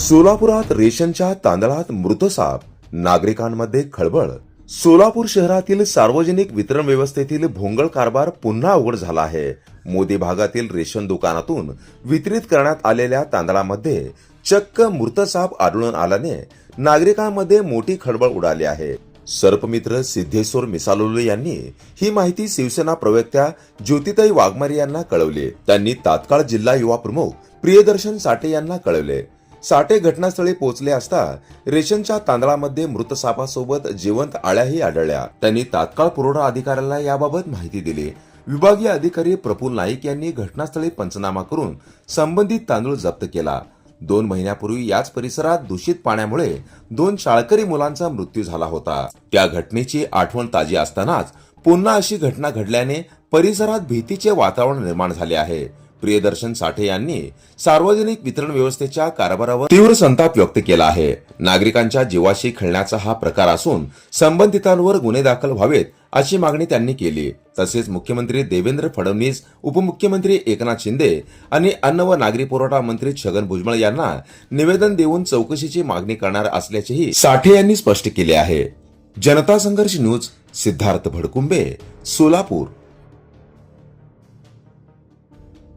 सोलापुरात रेशनच्या तांदळात मृत साप नागरिकांमध्ये खळबळ. सोलापूर शहरातील सार्वजनिक वितरण व्यवस्थेतील भोंगळ कारभार पुन्हा उघड झाला आहे. मोदी भागातील रेशन दुकानातून वितरित करण्यात आलेल्या तांदळामध्ये चक्क मृत साप आढळून आल्याने नागरिकांमध्ये मोठी खळबळ उडाली आहे. सर्पमित्र सिद्धेश्वर मिसालोले यांनी ही माहिती शिवसेना प्रवक्त्या ज्योतिताई वाघमारे यांना कळवली. त्यांनी तात्काळ जिल्हा युवा प्रमुख प्रियदर्शन साठे यांना कळवले. साठे घटनास्थळी पोहोचले असता रेशनच्या तांदळामध्ये मृत सापासोबत जिवंत आळ्याही आढळल्या. त्यांनी तात्काळ पुरवठा अधिकाऱ्याला याबाबत माहिती दिली. विभागीय अधिकारी प्रफुल नाईक यांनी घटनास्थळी पंचनामा करून संबंधित तांदूळ जप्त केला. दोन महिन्यापूर्वी याच परिसरात दूषित पाण्यामुळे दोन शाळकरी मुलांचा मृत्यू झाला होता. त्या घटनेची आठवण ताजी असतानाच पुन्हा अशी घटना घडल्याने परिसरात भीतीचे वातावरण निर्माण झाले आहे. प्रियदर्शन साठे यांनी सार्वजनिक वितरण व्यवस्थेच्या कारभारावर तीव्र संताप व्यक्त केला आहे. नागरिकांच्या जीवाशी खेळण्याचा हा प्रकार असून संबंधितांवर गुन्हे दाखल व्हावेत अशी मागणी त्यांनी केली. तसेच मुख्यमंत्री देवेंद्र फडणवीस उपमुख्यमंत्री एकनाथ शिंदे आणि अन्न व नागरी पुरवठा मंत्री छगन भुजबळ यांना निवेदन देऊन चौकशीची मागणी करणार असल्याचेही साठे यांनी स्पष्ट केले आहे. जनता संघर्ष न्यूज सिद्धार्थ भडकुंबे सोलापूर.